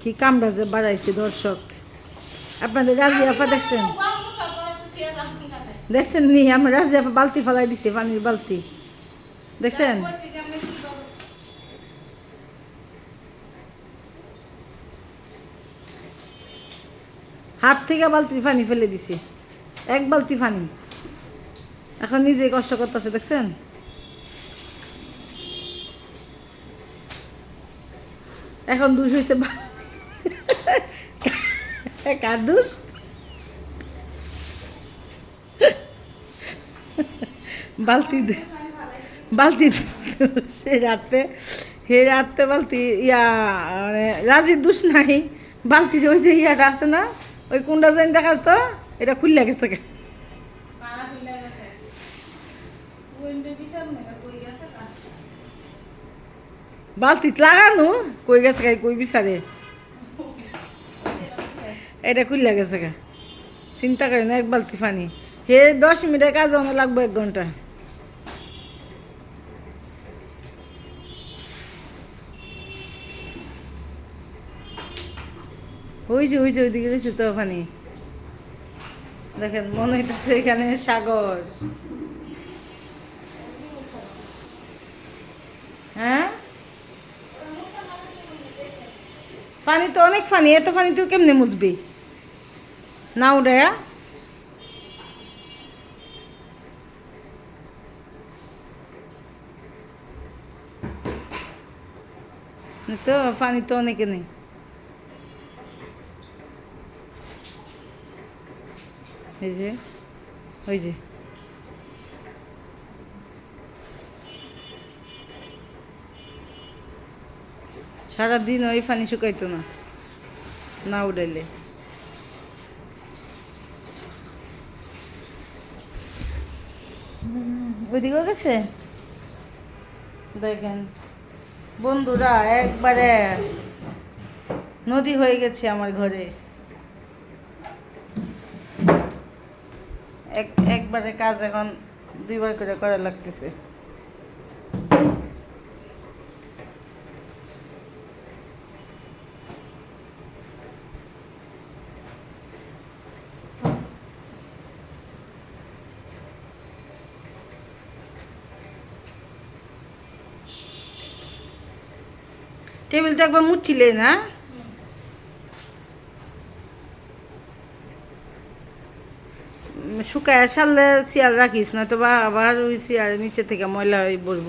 কি কামড়া যে বাড়াইছে দর্শক। আপনাদের রাজি আপা দেখছেন? দেখছেন নি? আমার রাজি আপা বালতি ফেলাই দিছে, পানির বালতি। দেখছেন? হাত থেকে বালতি পানি ফেলে দিছে। এক বালতি পানি এখন নিজে কষ্ট করতেছে, দেখছেন? এখন দুষ হয়েছে দুষ বালতি বালতি সে রাতে হে রাতে বালতি ইয়া মানে রাজির দুষ নাই। বালতি যে ওই যে ইয়াটা আছে না ওই কুন্ডা যেন দেখা তো এটা খুললে গেছে গে। বালতিত লাগানো কই গেছে কই বিচারে? এটা খুললে গেছে গা। চিন্তা করে না এক বালতি পানি। হে, দশ মিনিটের কাজ অনেক লাগবে এক ঘণ্টা। হয়েছে হয়েছে ওইদিকে রয়েছে তো পানি। দেখেন, মনে হইতেছে এখানে সাগর। হ্যাঁ? পানি তো অনেক পানি, এত পানি তুই কেমনে মুছবি? না উঠে তো পানি তো অনেকে নেই এই যে ওই যে সারাদিন ওই পানি শুকাইতো না না উড়াইলে ওইদিকেও গেছে? দেখেন, বন্ধুরা, একবারে নদী হয়ে গেছে আমার ঘরে। এক, একবারে কাজ এখন দুইবার করে করা লাগতেছে। টেবিলটা একবার মুচ্ছিলে না? শুকায় সারলে চেয়ার রাখিস না তো বা আবার ওই চেয়ারের নিচে থেকে ময়লা বলব